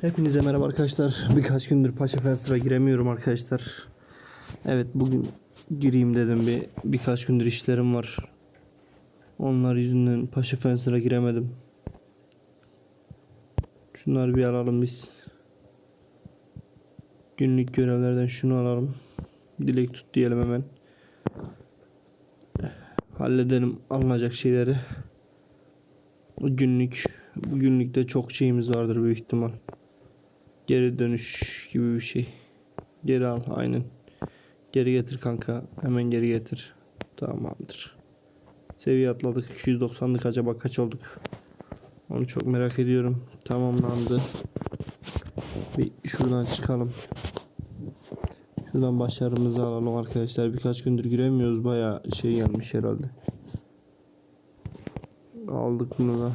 Hepinize merhaba arkadaşlar. Birkaç gündür Paşa Fencer'a giremiyorum arkadaşlar. Evet bugün gireyim dedim bir birkaç gündür işlerim var. Onlar yüzünden Paşa Fencer'a giremedim. Şunları bir alalım biz. Günlük görevlerden şunu alalım. Dilek tut diyelim hemen. Halledelim alınacak şeyleri. Günlük günlükte çok şeyimiz vardır büyük ihtimal. Geri dönüş gibi bir şey. Geri al aynen. Geri getir kanka. Hemen geri getir. Tamamdır. Seviye atladık. 290'lık acaba kaç olduk? Onu çok merak ediyorum. Tamamlandı. Bir şuradan çıkalım. Şuradan başarımızı alalım arkadaşlar. Birkaç gündür giremiyoruz. Baya şey gelmiş herhalde. Aldık bunu da.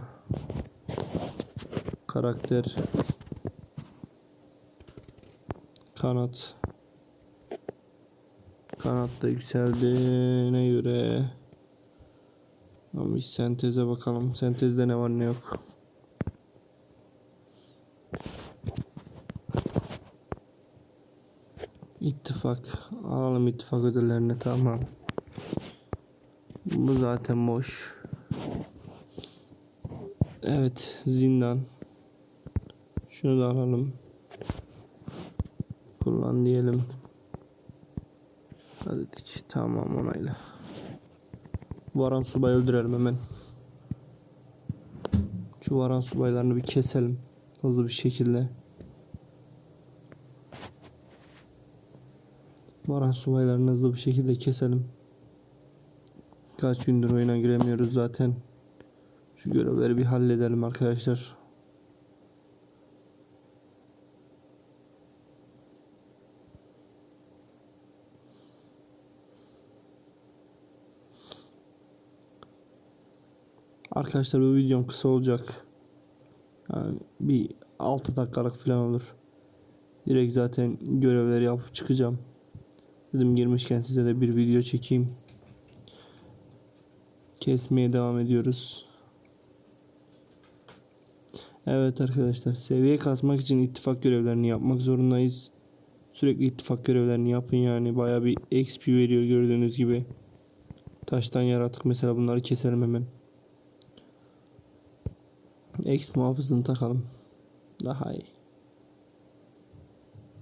Karakter. Kanat. Kanat da yükseldiğine göre. Ama bir senteze bakalım. Sentezde ne var ne yok. İttifak. Alalım ittifak ödüllerini tamam. Bu zaten boş. Evet zindan. Şunu da alalım. Kullan diyelim. Hadi dedik. Tamam onayla. Varan subayı öldürelim hemen. Şu varan subaylarını bir keselim. Hızlı bir şekilde. Varan subaylarını hızlı bir şekilde keselim. Kaç gündür oyuna giremiyoruz zaten. Şu görevleri bir halledelim arkadaşlar. Arkadaşlar bu videom kısa olacak. Yani bir 6 dakikalık falan olur. Direkt zaten görevleri yapıp çıkacağım. Dedim girmişken size de bir video çekeyim. Kesmeye devam ediyoruz. Evet arkadaşlar seviye kasmak için ittifak görevlerini yapmak zorundayız. Sürekli ittifak görevlerini yapın yani baya bir XP veriyor gördüğünüz gibi. Taştan yaratık mesela bunları keselim hemen. X muhafızını takalım. Daha iyi.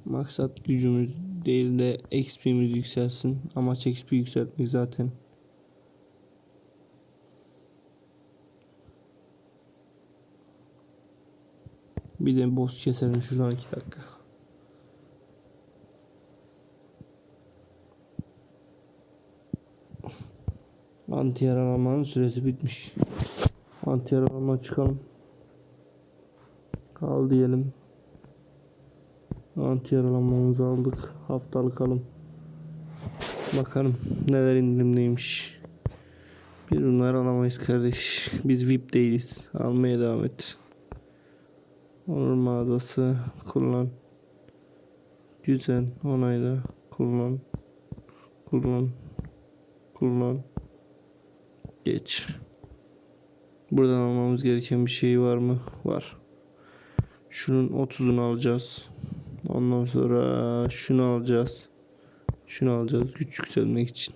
Maksat gücümüz değil de XP'miz yükselsin. Amaç XP yükseltmek zaten. Bir de boss keselim şuradan iki dakika. Anti yaralanmanın süresi bitmiş. Anti yaralanma çıkalım. Al diyelim. Anti yaralanmamızı aldık. Haftalık alım. Bakalım neler indirimdeymiş. Bir bunları alamayız kardeş. Biz VIP değiliz. Almaya devam et. Onur mağazası kullan. Güzel onayla kullan. Kullan. Kullan. Geç. Buradan almamız gereken bir şey var mı? Var. Şunun 30'unu alacağız. Ondan sonra şunu alacağız. Şunu alacağız güç yükselmek için.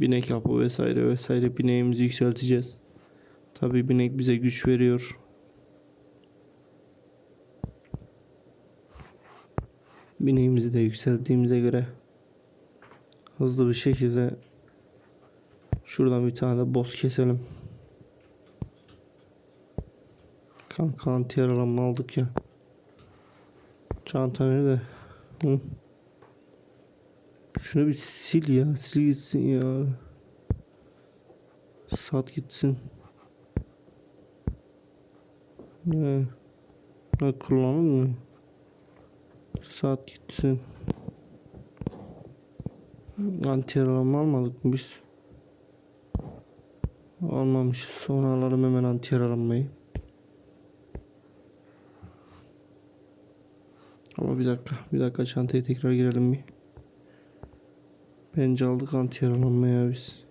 Binek yapı vesaire vesaire bineğimizi yükselteceğiz. Tabi binek bize güç veriyor. Bineğimizi de yükselttiğimize göre hızlı bir şekilde şuradan bir tane de boss keselim. Kanka anti yaralanma aldık ya. Çanta nerede? Hı. Şunu bir sil ya. Sil gitsin ya. Sat gitsin. Ya. Ha, kullanır mı? Saat gitsin. Anti yaralanma almadık mı biz? Almamışız. Sonra alalım hemen anti yaralanmayı. Ama bir dakika. Bir dakika çantaya tekrar girelim bir. Bence aldık anti yaralanmaya biz.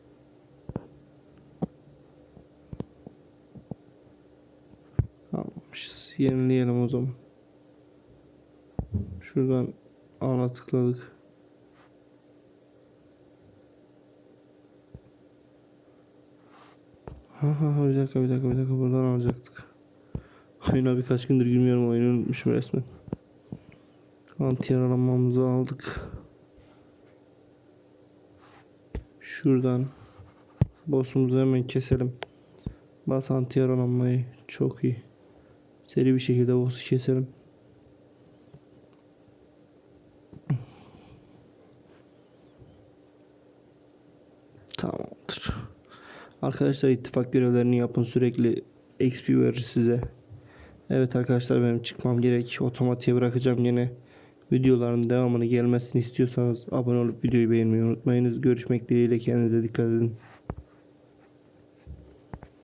Almamışız. Yenileyelim o zaman. Şuradan ana tıkladık. Ha ha ha bir dakika bir dakika bir dakika buradan alacaktık. Oyuna birkaç gündür girmiyorum oyunu unutmuşum resmen. Anti yaralanmamızı aldık. Şuradan boss'umuzu hemen keselim. Bas anti yaralanmayı çok iyi. Seri bir şekilde boss'u keselim. Tamamdır. Arkadaşlar ittifak görevlerini yapın sürekli XP verir size. Evet arkadaşlar benim çıkmam gerek. Otomatiğe bırakacağım yine. Videoların devamını gelmesini istiyorsanız abone olup videoyu beğenmeyi unutmayınız. Görüşmek dileğiyle kendinize dikkat edin.